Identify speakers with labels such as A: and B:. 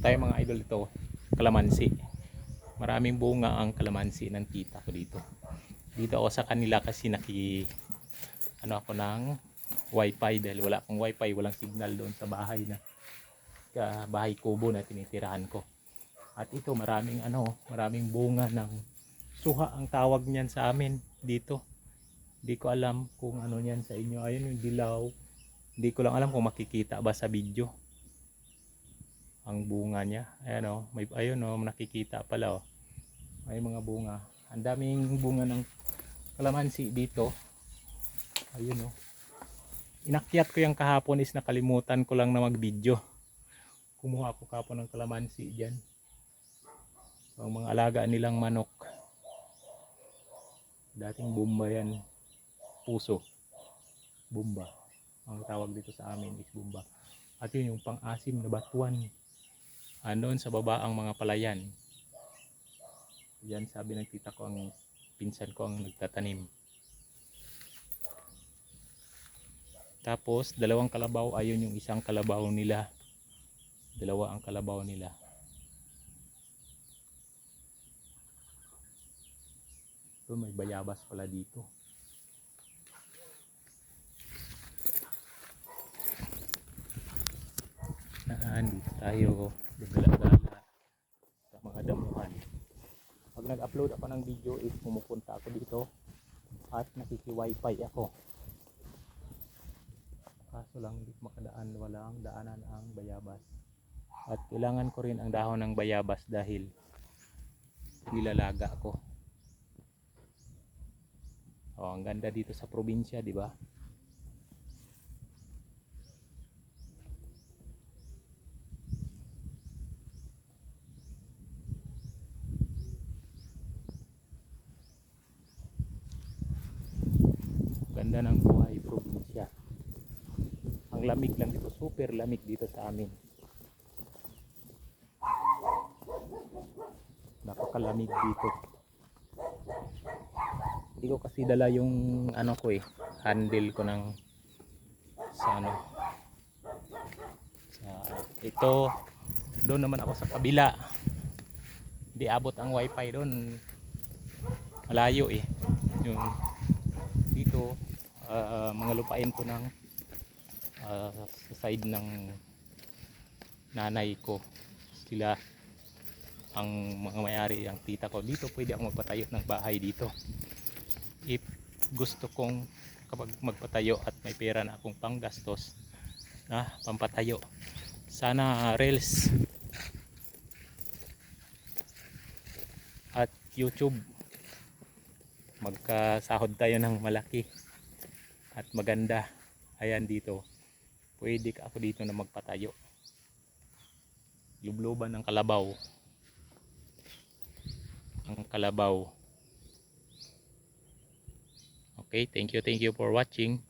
A: tayo mga idol ito, kalamansi. Maraming bunga ang kalamansi ng tita ko dito. Dito ako sa kanila kasi naki ano ako ng wifi dahil wala akong wifi, walang signal doon sa bahay na ka bahay kubo na tinitirahan ko. At ito maraming ano, maraming bunga ng suha ang tawag niyan sa amin dito. Hindi ko alam kung ano niyan sa inyo. Ayun yung dilaw. Hindi ko lang alam kung makikita ba sa video ang bunga niya. Ayan o, may ayun o, nakikita pala o. May mga bunga. Ang daming bunga ng kalamansi dito. Ayun o. Inakyat ko yung kahapon is nakalimutan ko lang na mag-video. Kumuha ko kahapon ng kalamansi diyan. Ang mga alaga nilang manok. Dating bumba yan. Puso. Bumba. Ang tawag dito sa amin is bumba. At yun yung pang-asim na batuan. Andun sa baba ang mga palayan. Yan sabi ng tita ko ang pinsan ko ang nagtatanim. Tapos dalawang kalabaw ayun yung isang kalabaw nila. Dalawa ang kalabaw nila. Ito may bayabas pala dito. Naan dito tayo gala-gala sa mga damuhan. Pag nag-upload ako ng video is pumupunta ako dito at nakiki-wifi ako. Kaso lang hindi makadaan, walang daanan ang bayabas. At kailangan ko rin ang dahon ng bayabas dahil nilalaga ko. Oh, ang ganda dito sa probinsya, di ba? Ganda ng buhay probinsya. Ang lamig lang dito, super lamig dito sa amin. Napakalamig dito. Hindi ko kasi dala yung ano ko eh, handle ko ng sa ano. Sa ito doon naman ako sa kabila. Hindi abot ang wifi doon. Malayo eh. Yung dito ah, mga lupain ko ng sa side ng nanay ko. Sila ang mga may-ari ang tita ko. Dito pwede ako magpatayo ng bahay dito. If gusto kong kapag magpatayo at may pera na akong panggastos na pampatayo. Sana reels. At youtube. Magkasahod tayo ng malaki at maganda. Ayan dito. Pwede ka ako dito na magpatayo. Lubluban ng kalabaw. Ang kalabaw. Okay thank you thank you for watching